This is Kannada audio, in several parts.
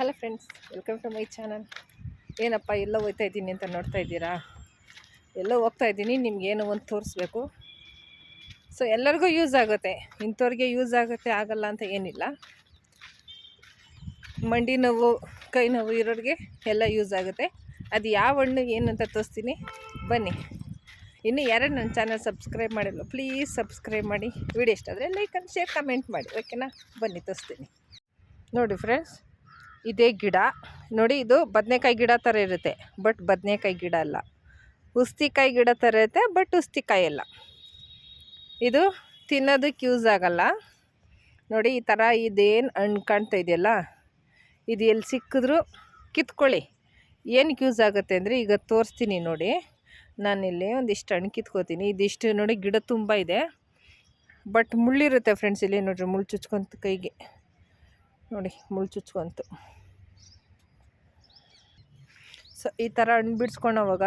Hello friends welcome to my channel ಏನಪ್ಪ, ಎಲ್ಲ ಹೋಗ್ತಾ ಇದ್ದೀನಿ ಅಂತ ನೋಡ್ತಾ ಇದ್ದೀರಾ? ಎಲ್ಲ ಹೋಗ್ತಾ ಇದ್ದೀನಿ ನಿಮ್ಗೇನೋ ಒಂದು ತೋರಿಸ್ಬೇಕು. ಸೊ ಎಲ್ಲರಿಗೂ ಯೂಸ್ ಆಗುತ್ತೆ. ಇಂಥವ್ರಿಗೆ ಯೂಸ್ ಆಗುತ್ತೆ, ಆಗಲ್ಲ ಅಂತ ಏನಿಲ್ಲ. ಮಂಡಿ ನೋವು, ಕೈ ನೋವು ಇರೋರಿಗೆ ಎಲ್ಲ ಯೂಸ್ ಆಗುತ್ತೆ. ಅದು ಯಾವ ಹಣ್ಣು ಅಂತ ತೋರಿಸ್ತೀನಿ. ಬನ್ನಿ. ಇನ್ನು ಯಾರೇ ನನ್ನ ಚಾನಲ್ ಸಬ್ಸ್ಕ್ರೈಬ್ ಮಾಡಿಲ್ಲ ಪ್ಲೀಸ್ ಸಬ್ಸ್ಕ್ರೈಬ್ ಮಾಡಿ. ವಿಡಿಯೋ ಇಷ್ಟ ಆದರೆ ಲೈಕ್ ಆ್ಯಂಡ್ ಶೇರ್ ಕಮೆಂಟ್ ಮಾಡಿ. ಓಕೆನಾ ಬನ್ನಿ, ತೋರಿಸ್ತೀನಿ. ನೋಡಿ ಫ್ರೆಂಡ್ಸ್ ಇದೇ ಗಿಡ. ನೋಡಿ ಇದು ಬದನೆಕಾಯಿ ಗಿಡ ಥರ ಇರುತ್ತೆ ಬಟ್ ಬದನೆಕಾಯಿ ಗಿಡ ಅಲ್ಲ. ಉಸ್ತಿಕಾಯಿ ಗಿಡ ಥರ ಇರುತ್ತೆ ಬಟ್ ಉಸ್ತಿಕಾಯಿ ಅಲ್ಲ. ಇದು ತಿನ್ನೋದಕ್ಕೆ ಯೂಸ್ ಆಗಲ್ಲ. ನೋಡಿ ಈ ಥರ ಇದೇನು ಹಣ್ಣು ಕಾಣ್ತಾ ಇದೆಯಲ್ಲ? ಇದು ಎಲ್ಲಿ ಸಿಕ್ಕಿದ್ರು ಕಿತ್ಕೊಳ್ಳಿ. ಏನಕ್ಕೆ ಯೂಸ್ ಆಗುತ್ತೆ ಅಂದರೆ ಈಗ ತೋರಿಸ್ತೀನಿ ನೋಡಿ. ನಾನಿಲ್ಲಿ ಒಂದಿಷ್ಟು ಹಣ್ಣು ಕಿತ್ಕೋತೀನಿ. ಇದಿಷ್ಟು ನೋಡಿ ಗಿಡ ತುಂಬ ಇದೆ. ಬಟ್ ಮುಳ್ಳಿರುತ್ತೆ ಫ್ರೆಂಡ್ಸ್ ಇಲ್ಲಿ ನೋಡಿರಿ ಮುಳ್ಳು ಚುಚ್ಕೊಂತ ಕೈಗೆ. ನೋಡಿ ಮುಳ್ಳು ಚುಚ್ಕೊಂತು ಸೊ ಈ ಥರ ಹಣ್ಣು ಬಿಡಿಸ್ಕೊಂಡವಾಗ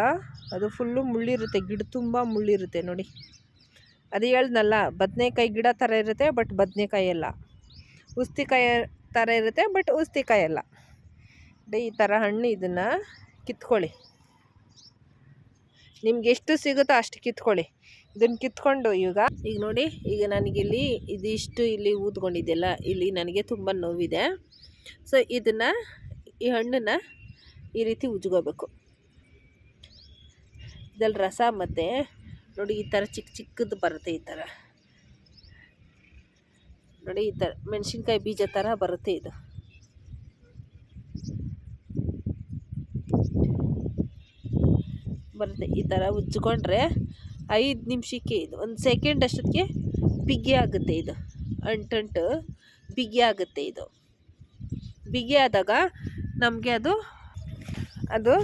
ಅದು ಫುಲ್ಲು ಮುಳ್ಳಿರುತ್ತೆ, ಗಿಡ ತುಂಬ ಮುಳ್ಳಿರುತ್ತೆ ನೋಡಿ. ಅದು ಹೇಳ್ದಲ್ಲ ಬದನೆಕಾಯಿ ಗಿಡ ಥರ ಇರುತ್ತೆ ಬಟ್ ಬದನೆಕಾಯಿ ಅಲ್ಲ. ಉಸ್ತಿಕಾಯಿ ಥರ ಇರುತ್ತೆ ಬಟ್ ಉಸ್ತಿಕಾಯಿ ಅಲ್ಲ. ಈ ಥರ ಹಣ್ಣು ಇದನ್ನು ಕಿತ್ಕೊಳ್ಳಿ. ನಿಮ್ಗೆ ಎಷ್ಟು ಸಿಗುತ್ತೋ ಅಷ್ಟು ಕಿತ್ಕೊಳ್ಳಿ. ಇದನ್ನು ಕಿತ್ಕೊಂಡು ಈಗ. ಈಗ ನೋಡಿ, ಈಗ ನನಗಿಲ್ಲಿ ಇದಿಷ್ಟು ಇಲ್ಲಿ ಊದ್ಕೊಂಡಿದ್ದೆಲ್ಲ, ಇಲ್ಲಿ ನನಗೆ ತುಂಬ ನೋವಿದೆ. ಸೊ ಇದನ್ನು, ಈ ಹಣ್ಣನ್ನು ಈ ರೀತಿ ಉಜ್ಕೋಬೇಕು. ಇದ್ರಲ್ಲಿ ರಸ ಮತ್ತು, ನೋಡಿ, ಈ ಥರ ಚಿಕ್ಕ ಚಿಕ್ಕದು ಬರುತ್ತೆ ಈ ಥರ. ನೋಡಿ, ಈ ಥರ ಮೆಣಸಿನ್ಕಾಯಿ ಬೀಜ ಥರ ಬರುತ್ತೆ ಇದು. ಬರುತ್ತೆ, ಈ ಥರ ಉಜ್ಜಿಕೊಂಡ್ರೆ ಐದು ನಿಮಿಷಕ್ಕೆ ಇದು, ಒಂದು ಸೆಕೆಂಡ್ ಅಷ್ಟೊತ್ತಿಗೆ ಬಿಗಿ ಆಗುತ್ತೆ ಇದು. ಅಂಟಂಟು ಬಿಗಿ ಆಗುತ್ತೆ ಇದು. ಬಿಗಿ ಆದಾಗ ನಮಗೆ ಅದು ಅದು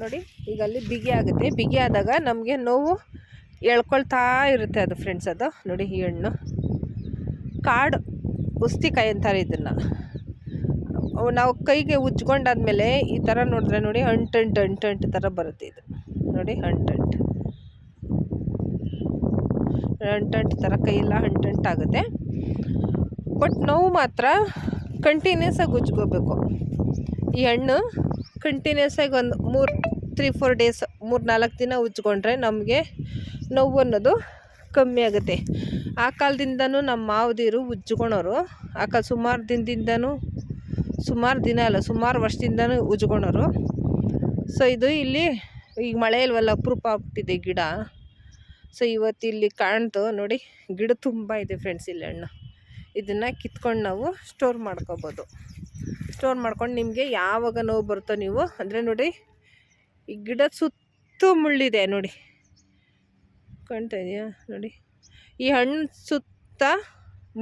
ನೋಡಿ, ಈಗ ಅಲ್ಲಿ ಬಿಗಿ ಆಗುತ್ತೆ. ಬಿಗಿ ಆದಾಗ ನಮಗೆ ನೋವು ಎಳ್ಕೊಳ್ತಾ ಇರುತ್ತೆ ಅದು ಫ್ರೆಂಡ್ಸ್ ಅದು. ನೋಡಿ ಈ ಹಣ್ಣು. ಕಾಡು, ಉಸ್ತಿಕಾಯಿ ಅಂತಾರೆ ಇದನ್ನು. ನಾವು ಕೈಗೆ ಉಜ್ಕೊಂಡಾದ್ಮೇಲೆ ಈ ಥರ ನೋಡಿದ್ರೆ ನೋಡಿ ಅಂಟಂಟು ಅಂಟಂಟು ಥರ ಬರುತ್ತೆ ಇದು. ನೋಡಿ ಅಂಟಂಟು ಅಂಟಂಟು ಥರ ಕೈಯೆಲ್ಲ ಅಂಟಂಟಾಗುತ್ತೆ ಬಟ್ ನೋವು ಮಾತ್ರ ಕಂಟಿನ್ಯೂಸ್ ಆಗಿ ಉಜ್ಕೋಬೇಕು ಈ ಹಣ್ಣು ಕಂಟಿನ್ಯೂಸ್ ಆಗಿ ಒಂದು ಮೂರು ತ್ರೀ ಫೋರ್ ಡೇಸ್ ಮೂರು, ನಾಲ್ಕು ದಿನ ಉಜ್ಕೊಂಡ್ರೆ ನಮಗೆ ನೋವು ಅನ್ನೋದು ಕಮ್ಮಿ ಆಗುತ್ತೆ. ಆ ಕಾಲದಿಂದನೂ ನಮ್ಮ ಮಾವದಿರು ಉಜ್ಕೊಳೋರು. ಆ ಕಾಲ ಸುಮಾರು ದಿನದಿಂದನೂ, ಸುಮಾರು ದಿನ ಅಲ್ಲ, ಸುಮಾರು ವರ್ಷದಿಂದನೂ ಉಜ್ಕೊಳೋರು. ಸೊ ಇದು ಇಲ್ಲಿ ಈಗ ಮಳೆ ಇಲ್ವಲ್ಲ ಅಪರೂಪ ಆಗ್ಬಿಟ್ಟಿದೆ ಗಿಡ. ಸೊ ಇವತ್ತು ಇಲ್ಲಿ ಕಾಣ್ತು ನೋಡಿ, ಗಿಡ ತುಂಬ ಇದೆ ಫ್ರೆಂಡ್ಸ್ ಇಲ್ಲಿ ಹಣ್ಣು ಇದನ್ನು ಕಿತ್ಕೊಂಡು ನಾವು ಸ್ಟೋರ್ ಮಾಡ್ಕೋಬೋದು. ಸ್ಟೋರ್ ಮಾಡ್ಕೊಂಡು ನಿಮಗೆ ಯಾವಾಗ ನೋವು ಬರುತ್ತೋ ನೀವು, ಅಂದರೆ ನೋಡಿ, ಈ ಗಿಡ ಸುತ್ತು ಮುಳ್ಳಿದೆ ನೋಡಿ. ಕಾಣ್ತಾ ಇದೆಯಾ? ನೋಡಿ, ಈ ಹಣ್ಣು ಸುತ್ತ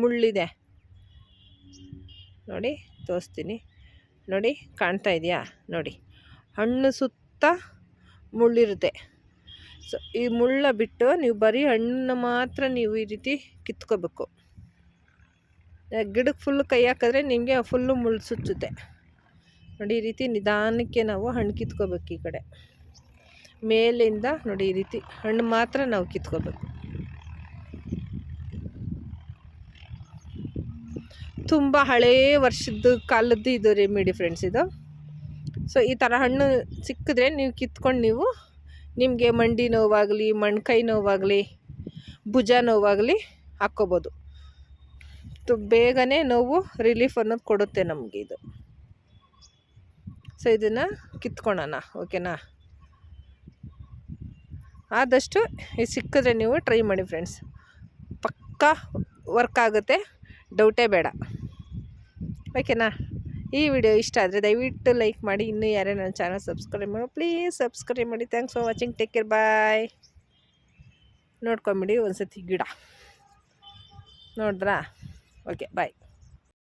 ಮುಳ್ಳಿದೆ. ನೋಡಿ, ತೋರಿಸ್ತೀನಿ. ನೋಡಿ, ಕಾಣ್ತಾ ಇದೆಯಾ? ನೋಡಿ, ಹಣ್ಣು ಸುತ್ತ ಮುಳ್ಳಿರುತ್ತೆ. ಸೊ ಈ ಮುಳ್ಳ ಬಿಟ್ಟು ನೀವು ಬರೀ ಹಣ್ಣು ಮಾತ್ರ ನೀವು ಈ ರೀತಿ ಕಿತ್ಕೋಬೇಕು. ಗಿಡಕ್ಕೆ ಫುಲ್ ಕೈ ಹಾಕಿದ್ರೆ ನಿಮಗೆ ಫುಲ್ಲು ಮುಳ್ಳು ಸುಚ್ಚುತ್ತೆ. ನೋಡಿ ಈ ರೀತಿ ನಿಧಾನಕ್ಕೆ ನಾವು ಹಣ್ಣು ಕಿತ್ಕೋಬೇಕು ಈ ಕಡೆ. ಮೇಲಿಂದ ನೋಡಿ ಈ ರೀತಿ ಹಣ್ಣು ಮಾತ್ರ ನಾವು ಕಿತ್ಕೋಬೇಕು. ತುಂಬ ಹಳೇ ವರ್ಷದ ಕಾಲದ್ದು ಇದು ರೆಮಿಡಿ ಫ್ರೆಂಡ್ಸ್ ಇದು. ಸೊ ಈ ಥರ ಹಣ್ಣು ಸಿಕ್ಕಿದ್ರೆ ನೀವು ಕಿತ್ಕೊಂಡು ನೀವು ನಿಮಗೆ ಮಂಡಿ ನೋವಾಗಲಿ ಮಣ್ಕೈ ನೋವಾಗಲಿ, ಭುಜ ನೋವಾಗಲಿ ಹಾಕ್ಕೋಬೋದು. ಬೇಗನೆ ನೋವು ರಿಲೀಫ್ ಅನ್ನೋದು ಕೊಡುತ್ತೆ ನಮಗೆ ಇದು. ಸೊ ಇದನ್ನು ಕಿತ್ಕೊಳ್ಳೋಣ ಓಕೆನಾ? ಆದಷ್ಟು ಇದು ಸಿಕ್ಕಿದ್ರೆ ನೀವು ಟ್ರೈ ಮಾಡಿ ಫ್ರೆಂಡ್ಸ್ ಪಕ್ಕಾ ವರ್ಕ್ ಆಗುತ್ತೆ ಡೌಟೇ ಬೇಡ. ಓಕೆನಾ? ಈ ವಿಡಿಯೋ ಇಷ್ಟ ಆದರೆ ದಯವಿಟ್ಟು ಲೈಕ್ ಮಾಡಿ. ಇನ್ನೂ ಯಾರೇ ನನ್ನ ಚಾನಲ್ ಸಬ್ಸ್ಕ್ರೈಬ್ ಮಾಡಿ ಪ್ಲೀಸ್ ಸಬ್ಸ್ಕ್ರೈಬ್ ಮಾಡಿ. Thanks for watching take care bye ನೋಡ್ಕೊಂಬಿಡಿ ಒಂದು ಸತಿ ಗಿಡ. ನೋಡಿದ್ರಾ? Okay bye